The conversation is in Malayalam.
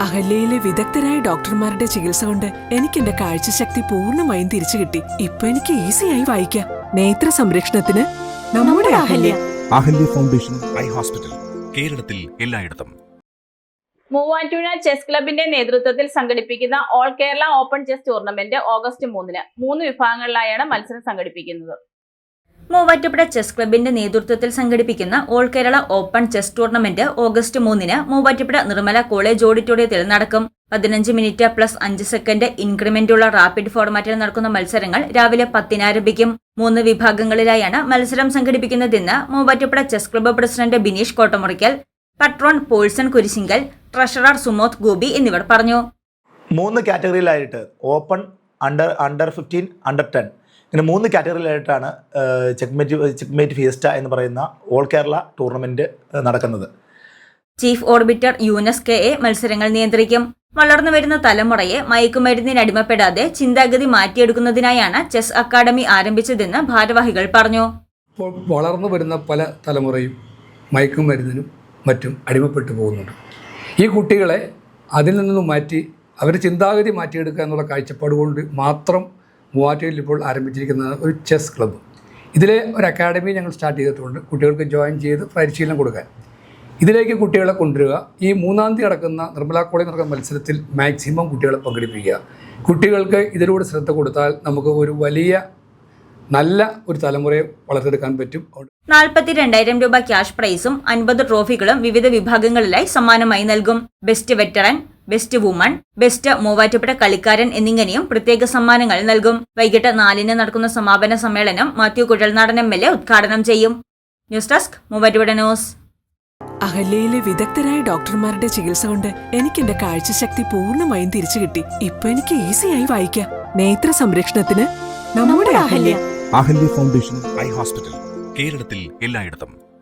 അഹല്യയിലെ വിദഗ്ധരായ ഡോക്ടർമാരുടെ ചികിത്സ കൊണ്ട് എനിക്ക് എന്റെ കാഴ്ചശക്തി പൂർണമായും തിരിച്ചു കിട്ടി. ഇപ്പൊ എനിക്ക് ഈസിയായി വായിക്കാം. നേത്ര സംരക്ഷണത്തിന് നമ്മുടെ Ahalya. Ahalya foundation eye hospital കേരളത്തിൽ എല്ലായിടത്തും. മൂവാറ്റുപുഴ ചെസ് ക്ലബിന്റെ നേതൃത്വത്തിൽ സംഘടിപ്പിക്കുന്ന all Kerala open chess tournament August മൂന്നിന് മൂന്ന് വിഭാഗങ്ങളിലായാണ് മത്സരം സംഘടിപ്പിക്കുന്നത്. മൂവാറ്റുപുഴ ചെസ് ക്ലബിന്റെ നേതൃത്വത്തിൽ സംഘടിപ്പിക്കുന്ന all Kerala open chess tournament August മൂന്നിന് മൂവാറ്റുപുഴ നിർമ്മല കോളേജ് ഓഡിറ്റോറിയത്തിൽ നടക്കും. പതിനഞ്ച് മിനിറ്റ് പ്ലസ് അഞ്ച് സെക്കൻഡ് ഇൻക്രിമെന്റുള്ള റാപ്പിഡ് ഫോർമാറ്റിൽ നടക്കുന്ന മത്സരങ്ങൾ രാവിലെ പത്തിന് ആരംഭിക്കും. മൂന്ന് വിഭാഗങ്ങളിലായാണ് മത്സരം സംഘടിപ്പിക്കുന്നതെന്ന് Muvattupuzha chess club president Bineesh Kottamurickal patron Paulson Kurisinkal treasurer Sumoth Gopi എന്നിവർ പറഞ്ഞു. മൂന്ന് കാറ്റഗറിയിലായിട്ട് open under under fifteen under ten. ഇങ്ങനെ മൂന്ന് കാറ്റഗറിയിലായിട്ടാണ് ചെക്ക്മേറ്റ് ചെക്ക്മേറ്റ് ഫിയസ്റ്റ എന്ന് പറയുന്ന ഓൾ കേരള ടൂർണമെന്റ് നടക്കുന്നത്. Chief arbiter Yunus K A മത്സരങ്ങൾ നിയന്ത്രിക്കും. വളർന്നു വരുന്ന തലമുറയെ മയക്കുമരുന്നിന് അടിമപ്പെടാതെ ചിന്താഗതി മാറ്റിയെടുക്കുന്നതിനായാണ് ചെസ് അക്കാദമി ആരംഭിച്ചതെന്ന് ഭാരവാഹികൾ പറഞ്ഞു. ഇപ്പോൾ വളർന്നു വരുന്ന പല തലമുറയും മയക്കുമരുന്നിനും മറ്റും അടിമപ്പെട്ടു പോകുന്നുണ്ട്. ഈ കുട്ടികളെ അതിൽ നിന്നും മാറ്റി അവരുടെ ചിന്താഗതി മാറ്റിയെടുക്കുക എന്നുള്ള കാഴ്ചപ്പാട് കൊണ്ട് മാത്രം മൂവാറ്റുപുഴയിൽ ഇപ്പോൾ ആരംഭിച്ചിരിക്കുന്നത് ഒരു ചെസ് ക്ലബ്ബ്. ഇതിലെ ഒരു അക്കാഡമി ഞങ്ങൾ സ്റ്റാർട്ട് ചെയ്തിട്ടുണ്ട്. കുട്ടികൾക്ക് ജോയിൻ ചെയ്ത് പരിശീലനം കൊടുക്കാൻ. ഇതിലേക്ക് കുട്ടികളെ കൊണ്ടുവരിക. ഈ മൂന്നാം തീയതി നടക്കുന്ന നിർമ്മല കോളേജ് നടക്കുന്ന മത്സരത്തിൽ മാക്സിമം കുട്ടികളെ പങ്കെടുപ്പിക്കുക. കുട്ടികൾക്ക് ഇതിലൂടെ ശ്രദ്ധ കൊടുത്താൽ നമുക്ക് ഒരു വലിയ നല്ല ഒരു തലമുറയെ വളർത്തിയെടുക്കാൻ പറ്റും. നാൽപ്പത്തി രണ്ടായിരം രൂപ ക്യാഷ് പ്രൈസും അൻപത് ട്രോഫികളും വിവിധ വിഭാഗങ്ങളിലായി സമ്മാനമായി നൽകും. Best veteran best woman best Muvattupuzha കളിക്കാരൻ എന്നിങ്ങനെയും പ്രത്യേക സമ്മാനങ്ങൾ നൽകും. വൈകിട്ട് നാലിന് നടക്കുന്ന സമാപന സമ്മേളനം Mathew Kuzhalnadan M L A ഉദ്ഘാടനം ചെയ്യും. News desk Muvattupuzha news. അഹല്യയിലെ വിദഗ്ധരായ ഡോക്ടർമാരുടെ ചികിത്സ കൊണ്ട് എനിക്ക് എന്റെ കാഴ്ചശക്തി പൂർണമായും തിരിച്ചു കിട്ടി. ഇപ്പൊ എനിക്ക് ഈസിയായി വായിക്കാം. നേത്ര സംരക്ഷണത്തിന് നമ്മുടെ Ahalya. Ahalya foundation eye hospital. കേരളത്തിൽ എല്ലായിടത്തും.